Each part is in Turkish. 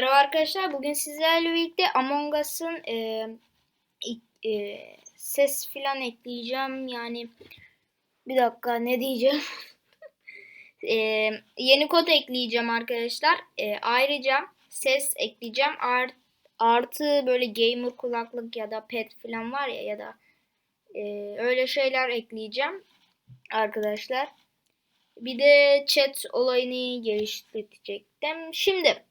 Merhaba arkadaşlar. Bugün sizlerle birlikte Among Us'ın e, e, ses filan ekleyeceğim. Yani bir dakika ne diyeceğim? E, yeni kod ekleyeceğim arkadaşlar. E, ayrıca ses ekleyeceğim. Art, artı böyle gamer kulaklık ya da pet filan var ya ya da e, öyle şeyler ekleyeceğim arkadaşlar. Bir de chat olayını geliştirecektim. Şimdi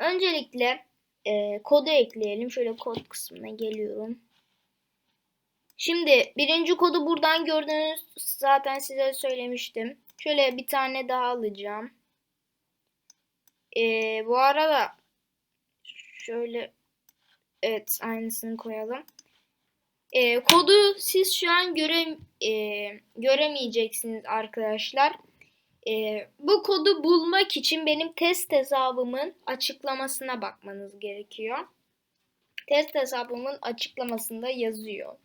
öncelikle e, kodu ekleyelim. Şöyle kod kısmına geliyorum. Şimdi birinci kodu buradan gördüğünüz zaten size söylemiştim. Şöyle bir tane daha alacağım. E, bu arada şöyle evet aynısını koyalım. E, kodu siz şu an göre, e, göremeyeceksiniz arkadaşlar. E, bu kodu bulmak için benim test hesabımın açıklamasına bakmanız gerekiyor. Test hesabımın açıklamasında yazıyor.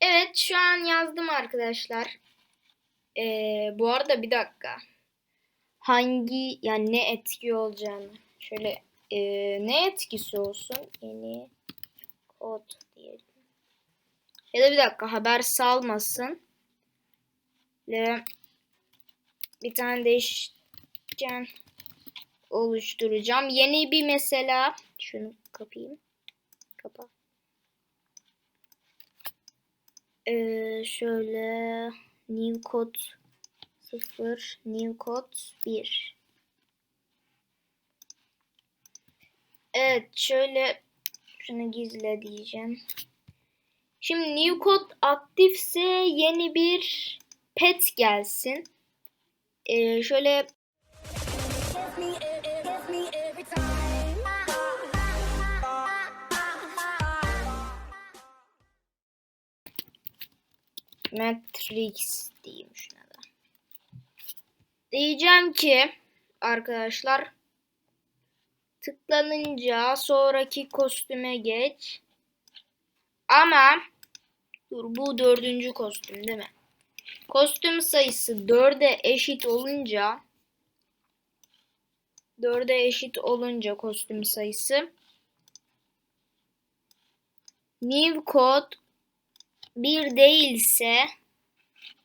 Evet şu an yazdım arkadaşlar. Ee, bu arada bir dakika. Hangi yani ne etki olacağını. Şöyle e, ne etkisi olsun? Yeni kod diyelim. Ya da bir dakika haber salmasın. Ve bir tane değişken oluşturacağım. Yeni bir mesela şunu kapayım. Kapa. Ee, şöyle new code 0 new code 1 Evet şöyle şunu gizle diyeceğim. Şimdi new code aktifse yeni bir pet gelsin. Ee, şöyle. Matrix diyeyim şuna da. Diyeceğim ki arkadaşlar tıklanınca sonraki kostüme geç. Ama dur bu dördüncü kostüm değil mi? Kostüm sayısı dörde eşit olunca dörde eşit olunca kostüm sayısı new code bir değilse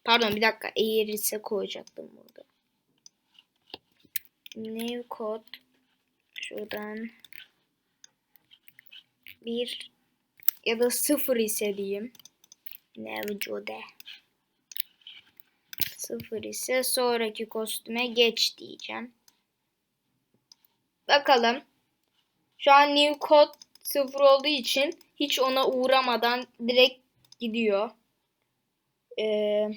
pardon bir dakika eğer ise koyacaktım burada. New code şuradan bir ya da sıfır ise diyeyim. Mevcude. Sıfır ise sonraki kostüme geç diyeceğim. Bakalım. Şu an new code sıfır olduğu için hiç ona uğramadan direkt gidiyor. Ee,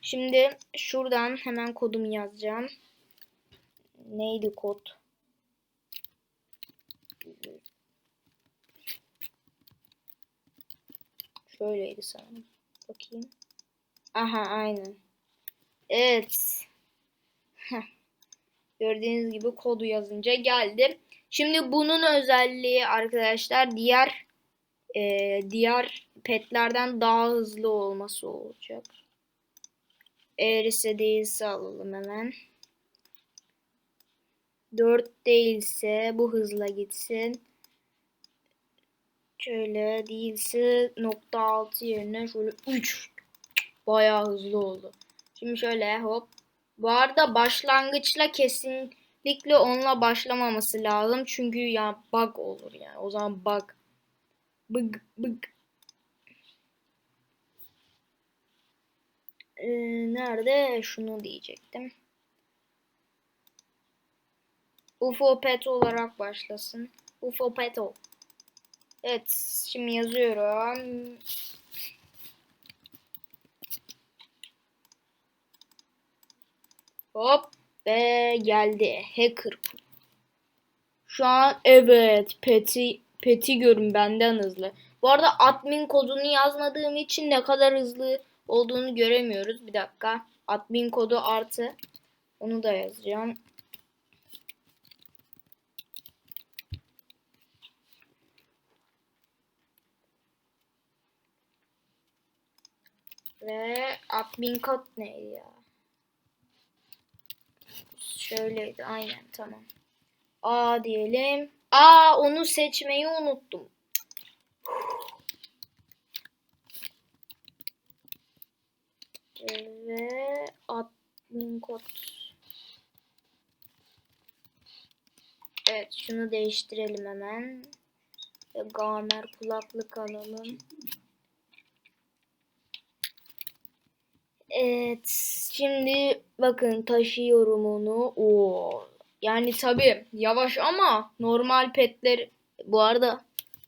şimdi şuradan hemen kodumu yazacağım. Neydi kod? Şöyleydi sanırım. Bakayım. Aha aynen. Evet. Gördüğünüz gibi kodu yazınca geldi. Şimdi bunun özelliği arkadaşlar diğer e, diğer petlerden daha hızlı olması olacak. Eğer ise değilse alalım hemen. 4 değilse bu hızla gitsin. Şöyle değilse nokta 6 yerine şöyle 3 bayağı hızlı oldu. Şimdi şöyle hop. Bu arada başlangıçla kesinlikle onunla başlamaması lazım. Çünkü ya bug olur yani. O zaman bug. Bug bug. Ee, nerede? Şunu diyecektim. UFO pet olarak başlasın. UFO pet ol. Evet, şimdi yazıyorum. Hop ve geldi. Hacker. Şu an evet peti peti görün benden hızlı. Bu arada admin kodunu yazmadığım için ne kadar hızlı olduğunu göremiyoruz. Bir dakika. Admin kodu artı. Onu da yazacağım. Ve admin kod neydi ya? Şöyleydi aynen tamam. A diyelim. Aa onu seçmeyi unuttum. Ve admin kod. Evet şunu değiştirelim hemen. Gamer kulaklık alalım. Evet şimdi bakın taşıyorum onu. Oo. Yani tabi yavaş ama normal petler bu arada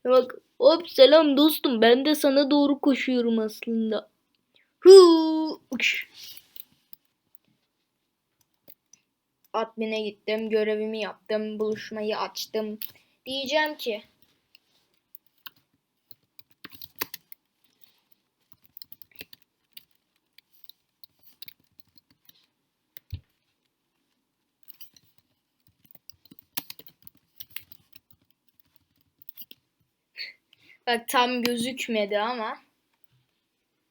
bak hop selam dostum ben de sana doğru koşuyorum aslında. Huu. Admin'e gittim, görevimi yaptım, buluşmayı açtım. Diyeceğim ki Bak tam gözükmedi ama.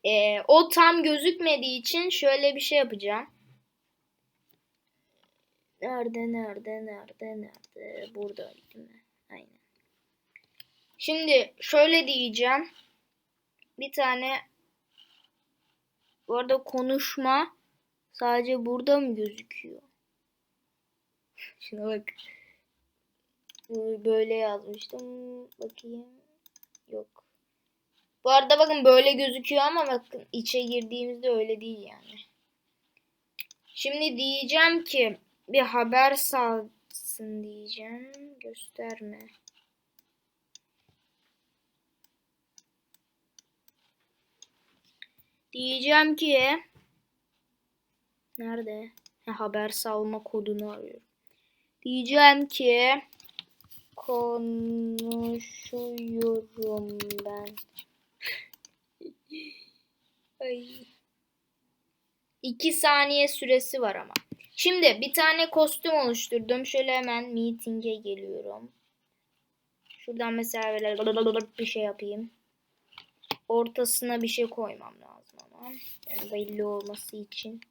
Ee, o tam gözükmediği için şöyle bir şey yapacağım. Nerede nerede nerede nerede? Burada değil mi? Aynen. Şimdi şöyle diyeceğim. Bir tane bu arada konuşma sadece burada mı gözüküyor? Şuna bak. Böyle yazmıştım. Bakayım. Bu arada bakın böyle gözüküyor ama bakın içe girdiğimizde öyle değil yani. Şimdi diyeceğim ki bir haber salsın diyeceğim. Gösterme. Diyeceğim ki nerede? Ha, haber salma kodunu arıyorum. Diyeceğim ki konuşuyorum ben. Ay. İki saniye süresi var ama. Şimdi bir tane kostüm oluşturdum. Şöyle hemen meeting'e geliyorum. Şuradan mesela böyle bir şey yapayım. Ortasına bir şey koymam lazım ama. Yani belli olması için.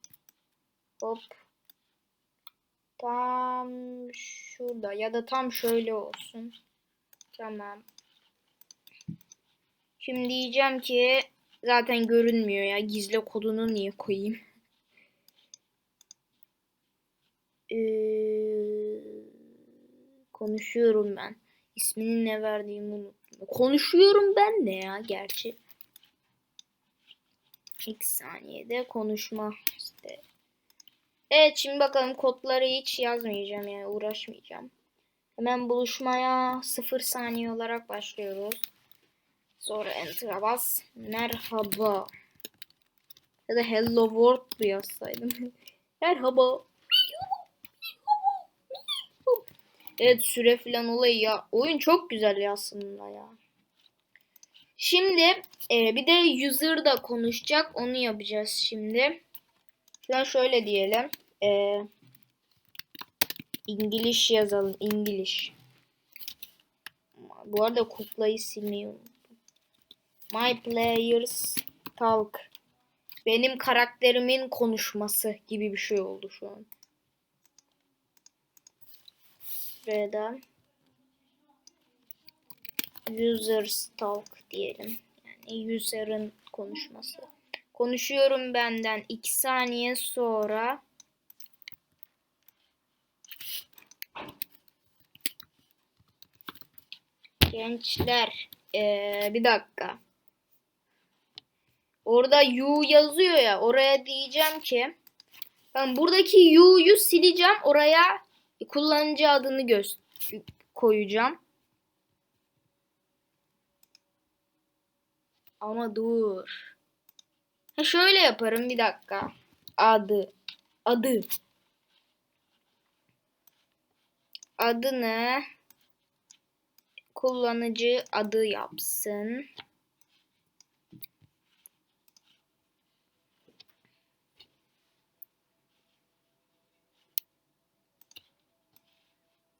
Hop. Tam şurada ya da tam şöyle olsun. Tamam. Şimdi diyeceğim ki zaten görünmüyor ya. Gizli kodunu niye koyayım? Ee, konuşuyorum ben. İsmini ne verdiğimi unuttum. Konuşuyorum ben ne ya gerçi. İlk saniyede konuşma işte. Evet şimdi bakalım kodları hiç yazmayacağım yani uğraşmayacağım. Hemen buluşmaya 0 saniye olarak başlıyoruz. Sonra enter'a bas. Merhaba. Ya da hello world yazsaydım. Merhaba. Evet süre falan olayı ya. Oyun çok güzel ya aslında ya. Şimdi e, bir de user da konuşacak. Onu yapacağız şimdi. Şuradan şöyle diyelim. E, İngiliz yazalım. İngiliz. Bu arada kuklayı silmeyi unuttum. My players talk. Benim karakterimin konuşması gibi bir şey oldu şu an. Buraya users talk diyelim. Yani user'ın konuşması. Konuşuyorum benden 2 saniye sonra Gençler ee, bir dakika. Orada you yazıyor ya oraya diyeceğim ki ben buradaki you'yu sileceğim oraya kullanıcı adını göz koyacağım. Ama dur. Ha şöyle yaparım bir dakika. Adı. Adı. Adını kullanıcı adı yapsın.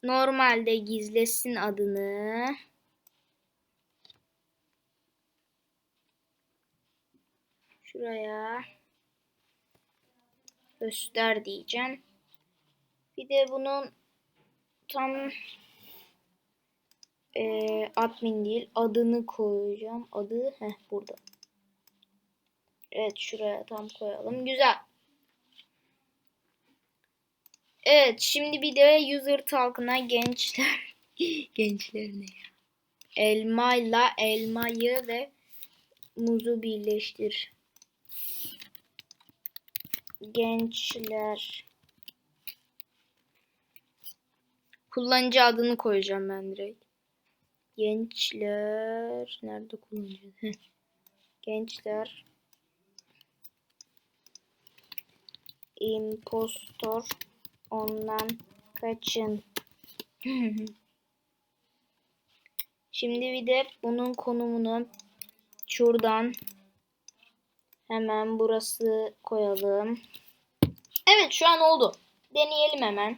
Normalde gizlesin adını. Şuraya göster diyeceğim. Bir de bunun tam eee, admin değil adını koyacağım. Adı heh burada. Evet şuraya tam koyalım. Güzel. Evet şimdi bir de user talk'ına gençler gençler ne ya? Elmayla elmayı ve muzu birleştir. Gençler. Kullanıcı adını koyacağım ben direkt. Gençler. Nerede kullanıcı? Gençler. impostor ondan kaçın. Şimdi bir de bunun konumunu şuradan hemen burası koyalım. Evet şu an oldu. Deneyelim hemen.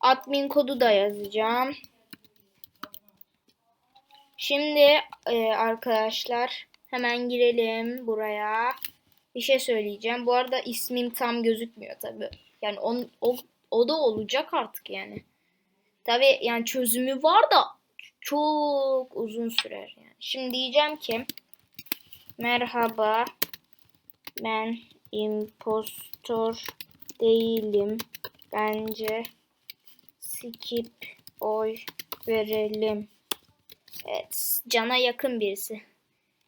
Admin kodu da yazacağım. Şimdi e, arkadaşlar hemen girelim buraya. Bir şey söyleyeceğim. Bu arada ismim tam gözükmüyor tabi. Yani on, o, o da olacak artık yani. Tabi yani çözümü var da çok uzun sürer yani. Şimdi diyeceğim ki merhaba ben impostor değilim. Bence skip oy verelim. Evet. Cana yakın birisi.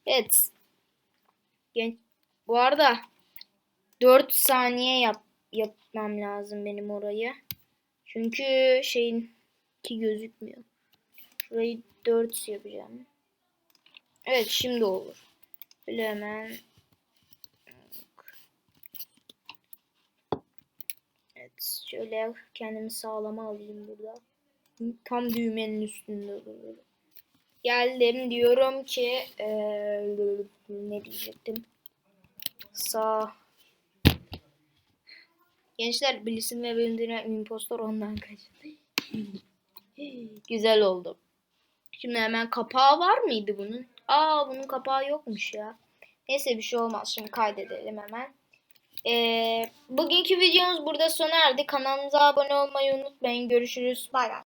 Evet. Genç. Bu arada 4 saniye yap yapmam lazım benim orayı. Çünkü şeyin ki gözükmüyor. Şurayı 4 yapacağım. Evet şimdi olur. Böyle hemen Evet şöyle kendimi sağlama alayım burada. Tam düğmenin üstünde duruyorum. Geldim diyorum ki eee, ne diyecektim? Sağ. Gençler bilsin ve bölümdüğüne impostor ondan kaçtı. Güzel oldu. Şimdi hemen kapağı var mıydı bunun? Aa bunun kapağı yokmuş ya. Neyse bir şey olmaz. Şimdi kaydedelim hemen. Ee, bugünkü videomuz burada sona erdi. Kanalımıza abone olmayı unutmayın. Görüşürüz. Bay bay.